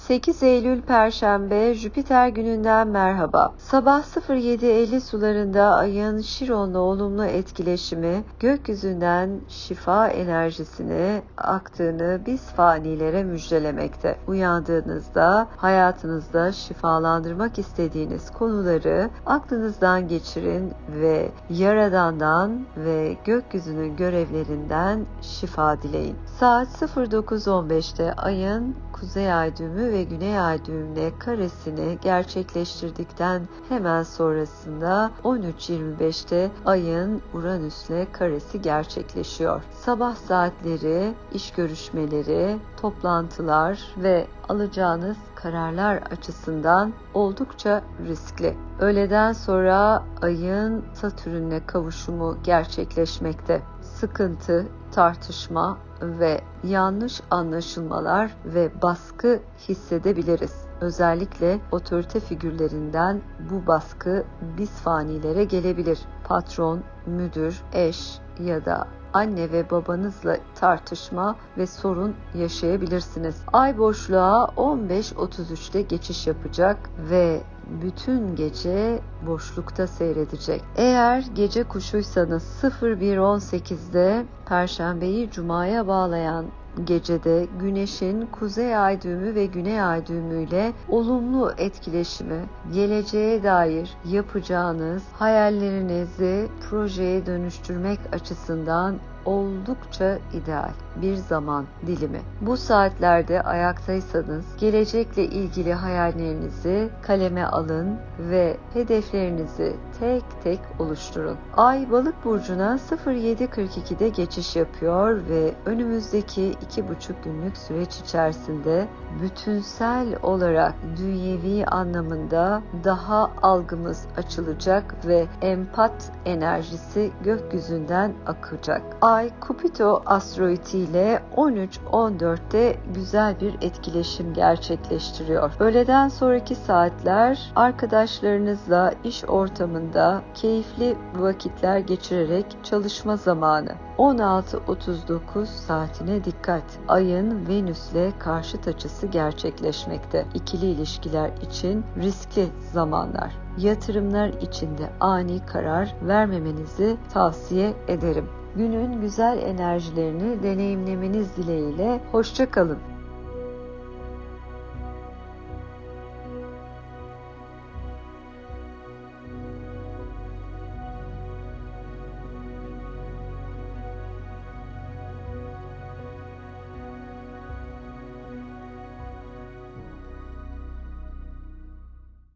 8 Eylül Perşembe Jüpiter gününden merhaba. Sabah 07.50 sularında ayın Şiron'la olumlu etkileşimi gökyüzünden şifa enerjisini aktığını biz fanilere müjdelemekte. Uyandığınızda hayatınızda şifalandırmak istediğiniz konuları aklınızdan geçirin ve Yaradan'dan ve gökyüzünün görevlerinden şifa dileyin. Saat 09.15'te ayın kuzey ay düğümü ve güney ay düğümle karesini gerçekleştirdikten hemen sonrasında 13.25'te ayın Uranüs'le karesi gerçekleşiyor. Sabah saatleri, iş görüşmeleri, toplantılar ve alacağınız kararlar açısından oldukça riskli. Öğleden sonra ayın Satürn'le kavuşumu gerçekleşmekte. Sıkıntı, tartışma ve yanlış anlaşılmalar ve baskı hissedebiliriz. Özellikle otorite figürlerinden bu baskı biz fanilere gelebilir. Patron, müdür, eş ya da anne ve babanızla tartışma ve sorun yaşayabilirsiniz. Ay boşluğa 15.33'te geçiş yapacak ve bütün gece boşlukta seyredecek. Eğer gece kuşuysanız 01.18'de Perşembeyi Cuma'ya bağlayan gecede Güneş'in kuzey ay düğümü ve güney ay düğümüyle olumlu etkileşimi, geleceğe dair yapacağınız hayallerinizi projeye dönüştürmek açısından oldukça ideal bir zaman dilimi. Bu saatlerde ayaktaysanız gelecekle ilgili hayallerinizi kaleme alın ve hedeflerinizi tek tek oluşturun. Ay balık burcuna 07.42'de geçiş yapıyor ve önümüzdeki iki buçuk günlük süreç içerisinde bütünsel olarak dünyevi anlamında daha algımız açılacak ve empat enerjisi gökyüzünden akacak. Ay Kupito asteroidi ile 13-14'te güzel bir etkileşim gerçekleştiriyor. Öğleden sonraki saatler arkadaşlarınızla iş ortamında keyifli vakitler geçirerek çalışma zamanı. 16.39 saatine dikkat. Ayın Venüs'le karşıt açısı gerçekleşmekte. İkili ilişkiler için riskli zamanlar. Yatırımlar içinde ani karar vermemenizi tavsiye ederim. Günün güzel enerjilerini deneyimlemeniz dileğiyle hoşça kalın.